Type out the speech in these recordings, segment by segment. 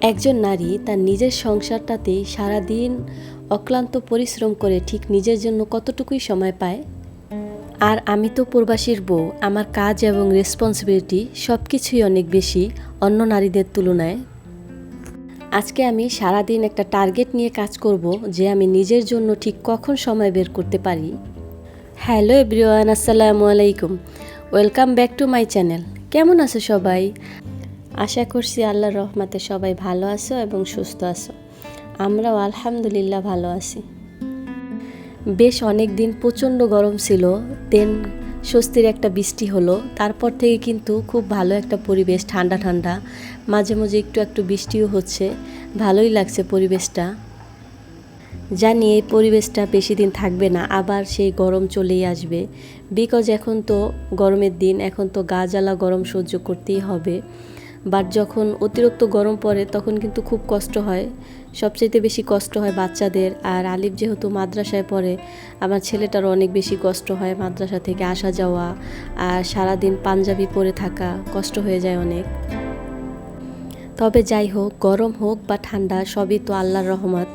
একজন নারী তার নিজের সংসারটাতেই সারাদিন অক্লান্ত পরিশ্রম করে ঠিক নিজের জন্য কতটুকুই সময় পায়? আর আমি তো প্রবাসীর বউ, আমার কাজ এবং রেসপন্সিবিলিটি সব কিছুই অনেক বেশি অন্য নারীদের তুলনায়। আজকে আমি সারাদিন একটা টার্গেট নিয়ে কাজ করব যে আমি নিজের জন্য ঠিক কখন সময় বের করতে পারি। হ্যালো এভরিওয়ান আসসালামু আলাইকুম। Welcome back to my channel কেমন আছো সবাই? আশা করছি আল্লাহর রহমাতে সবাই ভালো আছো এবং সুস্থ আছো। আমরাও আলহামদুলিল্লাহ ভালো আছি। বেশ অনেক দিন প্রচণ্ড গরম ছিল দেন স্বস্তির একটা বৃষ্টি হলো, তারপর থেকে কিন্তু খুব ভালো একটা পরিবেশ, ঠান্ডা ঠান্ডা। মাঝে মাঝে একটু একটু বৃষ্টিও হচ্ছে, ভালোই লাগছে পরিবেশটা। জানি এই পরিবেশটা বেশি দিন থাকবে না, আবার সেই গরম চলেই আসবে। বিকজ এখন তো গরমের দিন, এখন তো গা জ্বালা গরম সহ্য করতেই হবে। বাট যখন অতিরিক্ত গরম পড়ে, তখন কিন্তু খুব কষ্ট হয়। সবচাইতে বেশি কষ্ট হয় বাচ্চাদের। আর আলিফ যেহেতু মাদ্রাসায় পড়ে, আমার ছেলেটারও অনেক বেশি কষ্ট হয় মাদ্রাসা থেকে আসা যাওয়া। আর সারাদিন পাঞ্জাবি পরে থাকা, কষ্ট হয়ে যায় অনেক। তবে যাই হোক, গরম হোক বা ঠান্ডা, সবই তো আল্লাহর রহমত।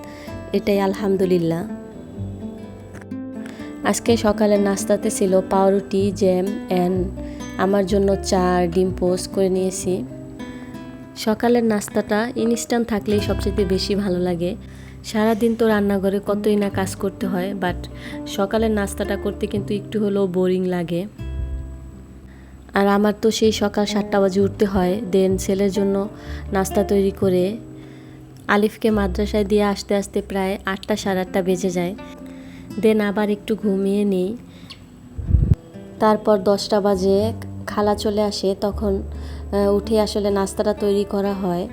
এটাই আলহামদুলিল্লাহ। আজকে সকালের নাস্তাতে ছিল পাউরুটি, জ্যাম অ্যান্ড আমার জন্য চা, ডিম পোস্ট করে নিয়েছি। সকালের নাস্তাটা ইনস্ট্যান্ট থাকলেই সবচেয়ে বেশি ভালো লাগে। সারাদিন তো রান্নাঘরে কতই না কাজ করতে হয় বাট সকালের নাস্তাটা করতে কিন্তু একটু হলেও বোরিং লাগে। আর আমার তো সেই সকাল সাতটা বাজে উঠতে হয় দেন ছেলের জন্য নাস্তা তৈরি করে আলিফকে মাদ্রাসায় দিয়ে আসতে আসতে প্রায় আটটা সাড়ে আটটা বেজে যায়। দেন আবার একটু ঘুমিয়ে নিই। তারপর দশটা বাজে, খালা চলে আসে, তখন উঠে আসলে নাস্তাটা তৈরি করা হয়।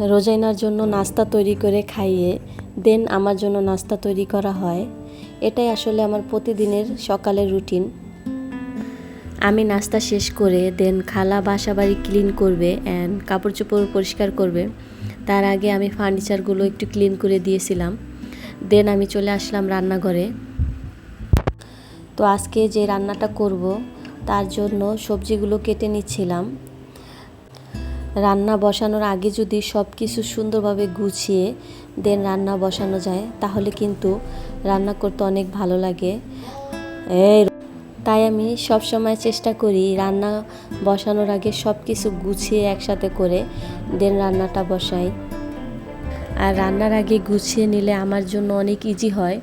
রোজাইনার জন্য নাস্তা তৈরি করে খাইয়ে, দেন আমার জন্য নাস্তা তৈরি করা হয়। এটাই আসলে আমার প্রতিদিনের সকালের রুটিন। আমি নাস্তা শেষ করে, দেন খালা বাসা বাড়ি ক্লিন করবে অ্যান্ড কাপড় চোপড় পরিষ্কার করবে। তার আগে আমি ফার্নিচারগুলো একটু ক্লিন করে দিয়েছিলাম। দেন আমি চলে আসলাম রান্নাঘরে। তো আজকে যে রান্নাটা করব, তার জন্য সবজিগুলো কেটে নিচ্ছিলাম। রান্না বসানোর আগে যদি সব কিছু সুন্দরভাবে গুছিয়ে দেন রান্না বসানো যায়, তাহলে কিন্তু রান্না করতে অনেক ভালো লাগে। তাই আমি সব সময় চেষ্টা করি রান্না বসানোর আগে সব কিছু গুছিয়ে একসাথে করে দেন রান্নাটা বসাই। আর রান্নার আগে গুছিয়ে নিলে আমার জন্য অনেক ইজি হয়।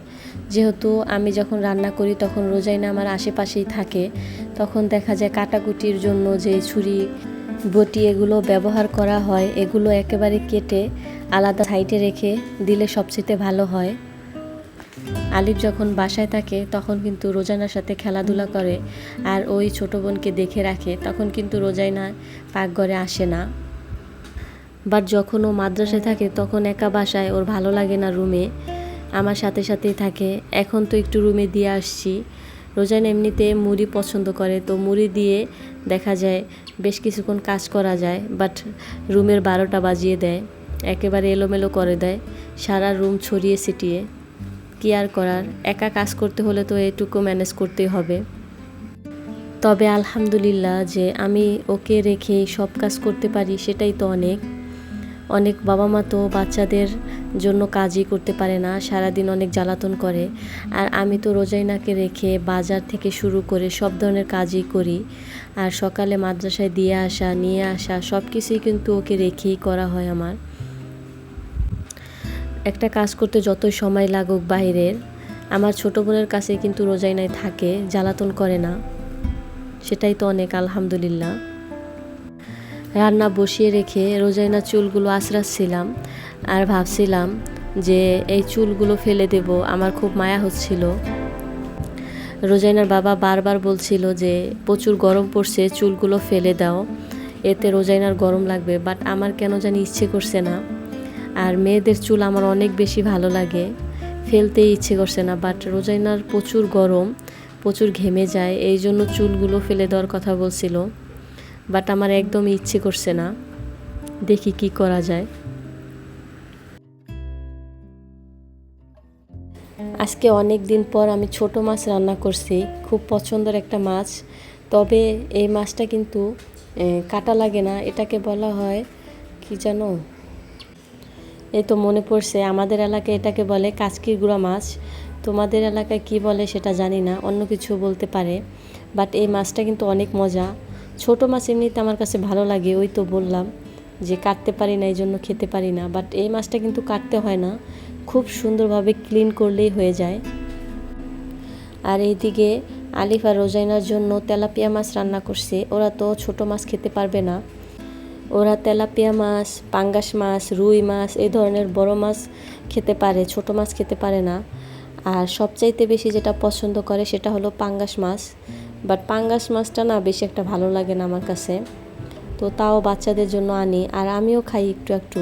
যেহেতু আমি যখন রান্না করি তখন রোজাইনা আমার আশেপাশেই থাকে, তখন দেখা যায় কাটাকুটির জন্য যে ছুরি বটি এগুলো ব্যবহার করা হয়, এগুলো একেবারে কেটে আলাদা সাইডে রেখে দিলে সবচেয়ে ভালো হয়। আলিফ যখন বাসায় থাকে, তখন কিন্তু রোজানার সাথে খেলাধুলা করে আর ওই ছোট বোনকে দেখে রাখে, তখন কিন্তু রোজাইনা পাকঘরে আসে না। বাট যখন ও মাদ্রাসায় থাকে, তখন একা বাসায়, ওর ভালো লাগে না রুমে। আমার সাথে সাথেই থাকে। এখন তো একটু রুমে দিয়ে আসছি। রোজান এমনিতে মুড়ি পছন্দ করে, তো মুড়ি দিয়ে দেখা যায় বেশ কিছুক্ষণ কাজ করা যায় বাট রুমের বারোটা বাজিয়ে দেয়, একেবারে এলোমেলো করে দেয়, সারা রুম ছড়িয়ে ছিটিয়ে। কি আর করার, একা কাজ করতে হলে তো এটুকু ম্যানেজ করতেই হবে। তবে আলহামদুলিল্লাহ যে আমি ওকে রেখে সব কাজ করতে পারি, সেটাই তো অনেক। অনেক বাবা মা তো বাচ্চাদের জন্য কাজই করতে পারে না, সারাদিন অনেক জ্বালাতন করে। আর আমি তো রোজাইনাকে রেখে বাজার থেকে শুরু করে সব ধরনের কাজই করি। আর সকালে মাদ্রাসায় দিয়ে আসা, নিয়ে আসা সব কিছুই কিন্তু ওকে রেখেই করা হয় আমার। একটা কাজ করতে যতই সময় লাগুক বাইরের, আমার ছোট বোনের কাছে কিন্তু রোজাইনায় থাকে, জ্বালাতন করে না। সেটাই তো অনেক, আলহামদুলিল্লাহ। রান্না বসিয়ে রেখে রোজাইনা চুলগুলো আশ্রাচ্ছিলাম আর ভাবছিলাম যে এই চুলগুলো ফেলে দেব, আমার খুব মায়া হচ্ছিল। রোজাইনার বাবা বারবার বলছিল যে, প্রচুর গরম পড়ছে, চুলগুলো ফেলে দাও, এতে রোজাইনার গরম লাগবে বাট আমার কেন জানি ইচ্ছে করছে না। আর মেয়েদের চুল আমার অনেক বেশি ভালো লাগে, ফেলতেই ইচ্ছে করছে না বাট রোজাইনার প্রচুর গরম, প্রচুর ঘেমে যায়, এই জন্য চুলগুলো ফেলে দেওয়ার কথা বলছিল। বাট আমার একদম ইচ্ছে করছে না। দেখি কি করা যায়। আজকে অনেক দিন পর আমি ছোট মাছ রান্না করছি, খুব পছন্দের একটা মাছ। তবে এই মাছটা কিন্তু কাটা লাগে না, এটাকে বলা হয়, কি জানো? এই তো মনে পড়ছে, আমাদের এলাকায় এটাকে বলে কাচকির গুঁড়া মাছ। তোমাদের এলাকায় কি বলে সেটা জানি না, অন্য কিছু বলতে পারে। বাট এই মাছটা কিন্তু অনেক মজা। ছোট মাছ এমনিতে আমার কাছে ভালো লাগে, ওই তো বললাম যে কাটতে পারি না এই জন্য খেতে পারি না। বাট এই মাছটা কিন্তু কাটতে হয় না, খুব সুন্দরভাবে ক্লিন করলেই হয়ে যায়। আর এইদিকে আলিফ আর রোজাইনার জন্য তেলাপিয়া মাছ রান্না করছে, ওরা তো ছোট মাছ খেতে পারবে না। ওরা তেলাপিয়া মাছ, পাঙ্গাস মাছ, রুই মাছ, এই ধরনের বড় মাছ খেতে পারে, ছোট মাছ খেতে পারে না। আর সবচাইতে বেশি যেটা পছন্দ করে সেটা হলো পাঙ্গাস মাছ। বাট পাঙ্গাস মাছটা না বেশি একটা ভালো লাগে না আমার কাছে। তো তাও বাচ্চাদের জন্য আনি, আর আমিও খাই একটু একটু।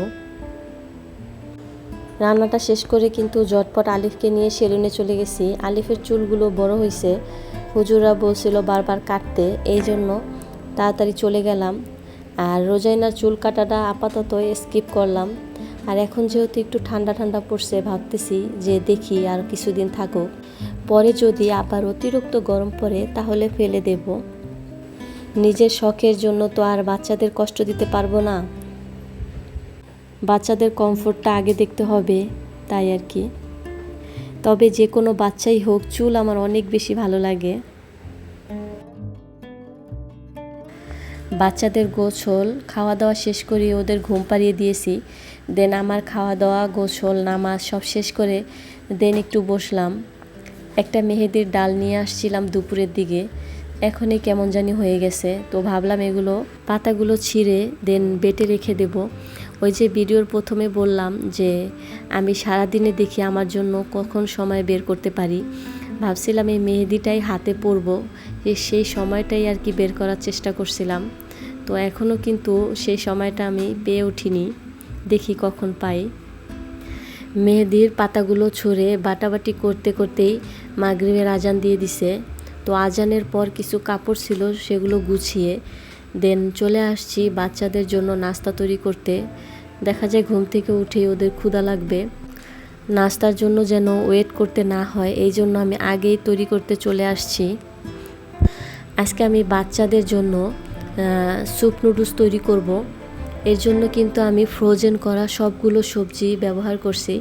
রান্নাটা শেষ করে কিন্তু জটপট আলিফকে নিয়ে সেলুনে চলে গেছি। আলিফের চুলগুলো বড় হয়েছে হুজুরা বলছিল বারবার কাটতে, এই জন্য তাড়াতাড়ি চলে গেলাম। আর রোজাইনার চুল কাটাটা আপাতত স্কিপ করলাম। আর এখন যেহেতু একটু ঠান্ডা ঠান্ডা পড়ছে, ভাবতেছি যে দেখি আর কিছুদিন থাকুক। পরে যদি আবার অতিরিক্ত গরম পড়ে, তাহলে ফেলে দেব। নিজের শখের জন্য তো আর বাচ্চাদের কষ্ট দিতে পারব না। বাচ্চাদের কমফোর্টটা আগে দেখতে হবে, তাই আর কি। তবে যে কোনো বাচ্চাই হোক, চুল আমার অনেক বেশি ভালো লাগে। বাচ্চাদের গোছল খাওয়া দাওয়া শেষ করে ওদের ঘুম পাড়িয়ে দিয়েছি। দেন আমার খাওয়া দাওয়া গোছল নামাজ সব শেষ করে দেন একটু বসলাম। একটা মেহেদির ডাল নিয়ে আসছিলাম দুপুরের দিকে। এখনই কেমন জানি হয়ে গেছে। তো ভাবলাম এগুলো পাতাগুলো ছিঁড়ে দেন বেটে রেখে দেব। ওই যে ভিডিওর প্রথমে বললাম যে, আমি সারাদিনে দেখি আমার জন্য কখন সময় বের করতে পারি। ভাবছিলাম এই মেহেদিটাই হাতে পরব। সেই সময়টাই আর কি বের করার চেষ্টা করছিলাম। তো এখনও কিন্তু সেই সময়টা আমি পেয়ে উঠিনি। দেখি কখন পাই। মেহেদির পাতাগুলো ছড়ে বাটাবাটি করতে করতেই মাগরিবের আজান দিয়ে দিছে। তো আজানের পর কিছু কাপড় ছিল, সেগুলো গুছিয়ে দেন চলে আসছি বাচ্চাদের জন্য নাস্তা তৈরি করতে। দেখা যায় ঘুম থেকে উঠে ওদের ক্ষুধা লাগবে। নাস্তার জন্য যেন ওয়েট করতে না হয়, এই জন্য আমি আগেই তৈরি করতে চলে আসছি। আজকে আমি বাচ্চাদের জন্য স্যুপ নুডলস তৈরি করব। এর জন্য কিন্তু আমি ফ্রোজেন করা সবগুলো সবজি ব্যবহার করছি।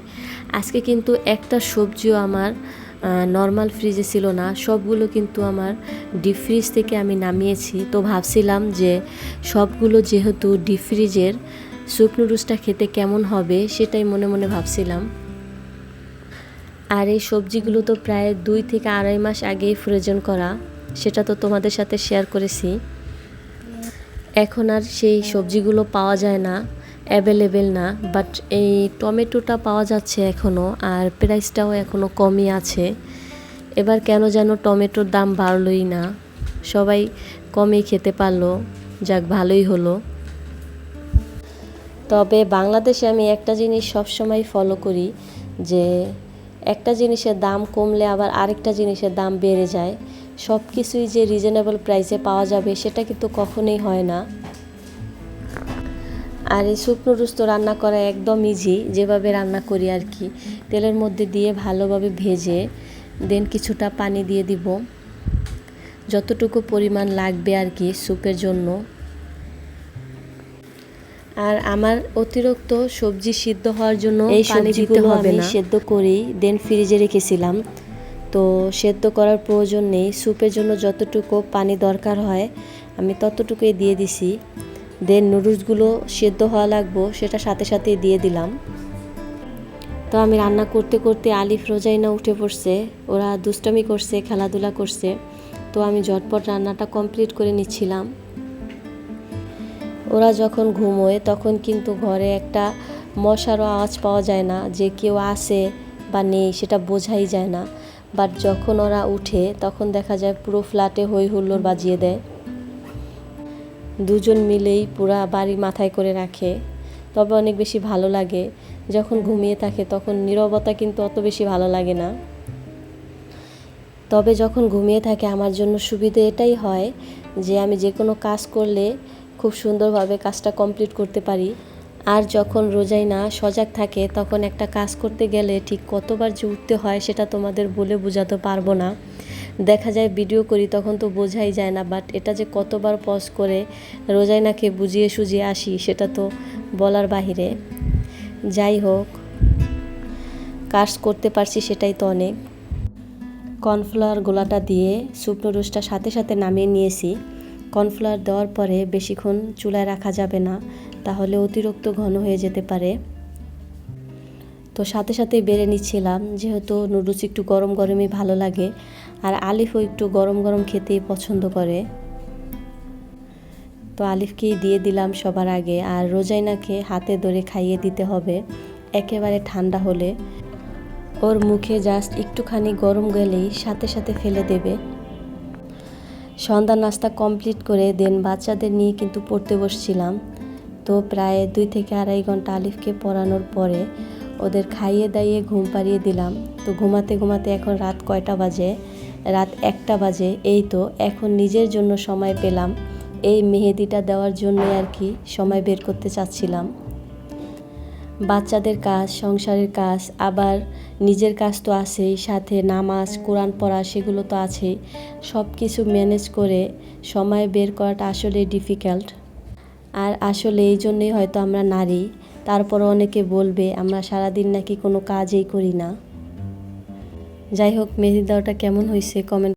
আজকে কিন্তু একটা সবজিও আমার নর্মাল ফ্রিজে ছিল না। সবগুলো কিন্তু আমার ডিপ ফ্রিজ থেকে আমি নামিয়েছি। তো ভাবছিলাম যে সবগুলো যেহেতু ডিপ ফ্রিজের স্যুপ নুডলসটা খেতে কেমন হবে সেটাই মনে মনে ভাবছিলাম। আর এই সবজিগুলো তো প্রায় দুই থেকে আড়াই মাস আগেই ফ্রোজেন করা। সেটা তো তোমাদের সাথে শেয়ার করেছি। এখন আর সেই সবজিগুলো পাওয়া যায় না অ্যাভেলেবেল না বাট এই টমেটোটা পাওয়া যাচ্ছে এখনও আর প্রাইসটাও এখনও কমই আছে। এবার কেন যেন টমেটোর দাম বাড়লই না, সবাই কমই খেতে পারল, যাক ভালোই হলো। তবে বাংলাদেশে আমি একটা জিনিস সবসময় ফলো করি, যে একটা জিনিসের দাম কমলে আবার আরেকটা জিনিসের দাম বেড়ে যায়। সব কিছুই যে রিজনেবল প্রাইসে পাওয়া যাবে সেটা কিন্তু কখনোই হয় না। আর এই স্যুপ নুডলস তো রান্না করা একদম ইজি যেভাবে রান্না করি আর কি। তেলের মধ্যে দিয়ে ভালোভাবে ভেজে দেন কিছুটা পানি দিয়ে দিব। যতটুকু পরিমাণ লাগবে আর কি স্যুপের জন্য। আর আমার অতিরিক্ত সবজি সিদ্ধ হওয়ার জন্য এই হবে না। সেদ্ধ করেই দেন ফ্রিজে রেখেছিলাম। তো সেদ্ধ করার প্রয়োজন নেই। স্যুপের জন্য যতটুকু পানি দরকার হয়, আমি ততটুকুই দিয়ে দিছি। দেন নুডলসগুলো সেদ্ধ হওয়া লাগবো, সেটা সাথে সাথে দিয়ে দিলাম। তো আমি রান্না করতে করতে আলিফ রোজাইনা উঠে পড়ছে। ওরা দুষ্টামি করছে, খেলাধুলা করছে। তো আমি ঝটপট রান্নাটা কমপ্লিট করে নিচ্ছিলাম। ওরা যখন ঘুমোয়, তখন কিন্তু ঘরে একটা মশারও আওয়াজ পাওয়া যায় না যে কেউ আসে বা নেই, সেটা বোঝাই যায় না। বাট যখন ওরা উঠে, তখন দেখা যায় পুরো ফ্ল্যাটে হই হুল্লোড় বাজিয়ে দেয়। দুজন মিলেই পুরা বাড়ি মাথায় করে রাখে। তবে অনেক বেশি ভালো লাগে। যখন ঘুমিয়ে থাকে, তখন নীরবতা কিন্তু অত বেশি ভালো লাগে না। তবে যখন ঘুমিয়ে থাকে, আমার জন্য সুবিধে এটাই হয় যে, আমি যে কোনো কাজ করলে খুব সুন্দরভাবে কাজটা কমপ্লিট করতে পারি। আর যখন রোজাই না সজাগ থাকে, তখন একটা কাজ করতে গেলে ঠিক কতবার যে উঠতে হয় সেটা তোমাদের বলে বোঝাতে পারব না। দেখা যায় ভিডিও করি, তখন তো বোঝাই যায় না বাট এটা যে কতবার পজ করে রোজাইনাকে বুঝিয়ে সুজিয়ে আসি, সেটা তো বলার বাহিরে। যাই হোক, কাজ করতে পারছি সেটাই তো অনেক। কর্নফ্লাওয়ার গোলাটা দিয়ে শুকনো রোস্টটা সাথে সাথে নামিয়ে নিয়েছি। কর্নফ্লাওয়ার দেওয়ার পরে বেশিক্ষণ চুলায় রাখা যাবে না। তাহলে অতিরিক্ত ঘন হয়ে যেতে পারে। তো সাথে সাথে বেড়ে নিচ্ছিলাম, যেহেতু নুডলস একটু গরম গরমই ভালো লাগে, আর আলিফও একটু গরম গরম খেতেই পছন্দ করে। তো আলিফকেই দিয়ে দিলাম সবার আগে, আর রোজাইনাকে হাতে ধরে খাইয়ে দিতে হবে, একেবারে ঠান্ডা হলে। ওর মুখে জাস্ট একটুখানি গরম গেলেই সাথে সাথে ফেলে দেবে। সন্ধ্যা নাস্তা কমপ্লিট করে দেন, বাচ্চাদের নিয়ে কিন্তু পড়তে বসছিলাম। তো প্রায় দুই থেকে আড়াই ঘণ্টা আলিফকে পড়ানোর পরে ওদের খাইয়ে দাইয়ে ঘুম পাড়িয়ে দিলাম। তো ঘুমাতে ঘুমাতে এখন রাত কয়টা বাজে? রাত একটা বাজে। এই তো, এখন নিজের জন্য সময় পেলাম। এই মেহেদিটা দেওয়ার জন্য আর কি সময় বের করতে চাচ্ছিলাম। বাচ্চাদের কাজ, সংসারের কাজ, আবার নিজের কাজ তো আছেই, সাথে নামাজ, কোরআন পড়া সেগুলো তো আছেই। সব কিছু ম্যানেজ করে সময় বের করাটা আসলে ডিফিকাল্ট। আর আসলে এই জন্যই হয়তো আমরা নারী। তারপরও অনেকে বলবে, আমরা সারাদিন নাকি কোনো কাজই করি না। যাই হোক, মেহেদি দেওয়াটা কেমন হয়েছে? কমেন্ট